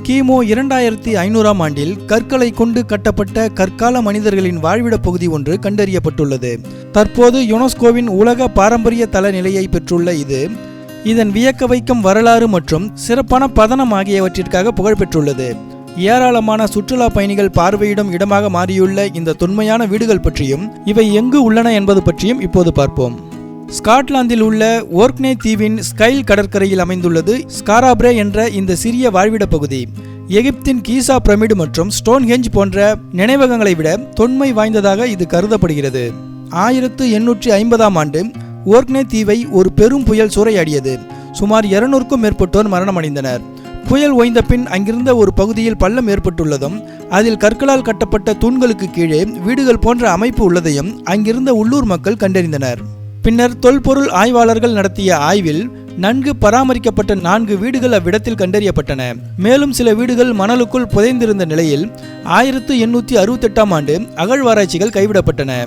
கிமு இரண்டாயிரத்தி ஐநூறாம் ஆண்டில் கற்களை கொண்டு கட்டப்பட்ட கற்கால மனிதர்களின் வாழ்விடப் பகுதி ஒன்று கண்டறியப்பட்டுள்ளது. தற்போது யுனெஸ்கோவின் உலக பாரம்பரிய தல நிலையை பெற்றுள்ள இது இதன் வியக்க வைக்கும் வரலாறு மற்றும் சிறப்பான பதனம் ஆகியவற்றிற்காக புகழ்பெற்றுள்ளது. ஏராளமான சுற்றுலா பயணிகள் பார்வையிடும் இடமாக மாறியுள்ள இந்த தொன்மையான வீடுகள் பற்றியும் இவை எங்கு உள்ளன என்பது பற்றியும் இப்போது பார்ப்போம். ஸ்காட்லாந்தில் உள்ள ஓர்க்னே தீவின் ஸ்கைல் கடற்கரையில் அமைந்துள்ளது ஸ்காராப்ரே என்ற இந்த சிறிய வாழ்விடப் பகுதி. எகிப்தின் கீசா பிரமிடு மற்றும் ஸ்டோன்ஹெஞ்ச் போன்ற நினைவகங்களை விட தொன்மை வாய்ந்ததாக இது கருதப்படுகிறது. ஆயிரத்து எண்ணூற்றி ஐம்பதாம் ஆண்டு ஓர்க்னே தீவை ஒரு பெரும் புயல் சூறையாடியது. சுமார் இருநூறுக்கும் மேற்பட்டோர் மரணமடைந்தனர். புயல் ஓய்ந்த பின் அங்கிருந்த ஒரு பகுதியில் பள்ளம் ஏற்பட்டுள்ளதும் அதில் கற்களால் கட்டப்பட்ட தூண்களுக்கு கீழே வீடுகள் போன்ற அமைப்பு உள்ளதையும் அங்கிருந்த உள்ளூர் மக்கள் கண்டறிந்தனர். பின்னர் தொல்பொருள் ஆய்வாளர்கள் நடத்திய ஆய்வில் நன்கு பராமரிக்கப்பட்ட நான்கு வீடுகள் அவ்விடத்தில் கண்டறியப்பட்டன. மேலும் சில வீடுகள் மணலுக்குள் புதைந்திருந்த நிலையில் ஆயிரத்து எண்ணூற்றி அறுபத்தெட்டாம் ஆண்டு அகழ்வாராய்ச்சிகள் கைவிடப்பட்டன.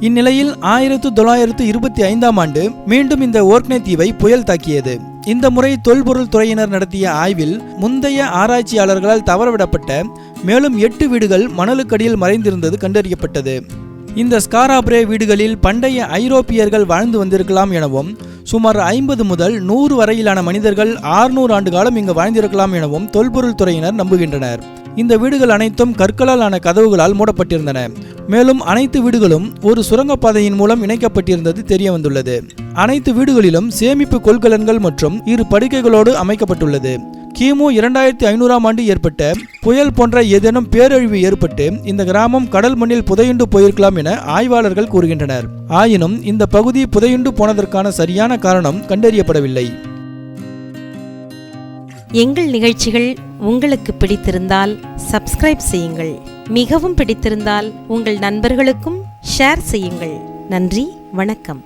இந்நிலையில் ஆயிரத்து தொள்ளாயிரத்து இருபத்தி ஐந்தாம் ஆண்டு மீண்டும் இந்த ஓர்க்னே தீவை புயல் தாக்கியது. இந்த முறை தொல்பொருள் துறையினர் நடத்திய ஆய்வில் முந்தைய ஆராய்ச்சியாளர்களால் தவறவிடப்பட்ட மேலும் எட்டு வீடுகள் மணலுக்கடியில் மறைந்திருந்தது கண்டறியப்பட்டது. இந்த ஸ்காராப்ரே வீடுகளில் பண்டைய ஐரோப்பியர்கள் வாழ்ந்து வந்திருக்கலாம் எனவும் சுமார் ஐம்பது முதல் நூறு வரையிலான மனிதர்கள் ஆறுநூறு ஆண்டு காலம் இங்கு வாழ்ந்திருக்கலாம் எனவும் தொல்பொருள் துறையினர் நம்புகின்றனர். இந்த வீடுகள் அனைத்தும் கற்களால் ஆன கதவுகளால் மூடப்பட்டிருந்தன. மேலும் அனைத்து வீடுகளும் ஒரு சுரங்கப்பாதையின் மூலம் இணைக்கப்பட்டிருந்தது தெரிய வந்துள்ளது அனைத்து வீடுகளிலும் சேமிப்பு கொள்கலன்கள் மற்றும் இரு படுக்கைகளோடு அமைக்கப்பட்டுள்ளது. கிமு இரண்டாயிரத்தி ஐநூறாம் ஆண்டு ஏற்பட்ட புயல் போன்ற ஏதேனும் பேரழிவு ஏற்பட்டு இந்த கிராமம் கடல் மண்ணில் புதையுண்டு போயிருக்கலாம் என ஆய்வாளர்கள் கூறுகின்றனர். ஆயினும் இந்த பகுதி புதையுண்டு போனதற்கான சரியான காரணம் கண்டறியப்படவில்லை. எங்கள் நிகழ்ச்சிகள் உங்களுக்கு பிடித்திருந்தால் சப்ஸ்கிரைப் செய்யுங்கள். மிகவும் பிடித்திருந்தால் உங்கள் நண்பர்களுக்கும் ஷேர் செய்யுங்கள். நன்றி வணக்கம்.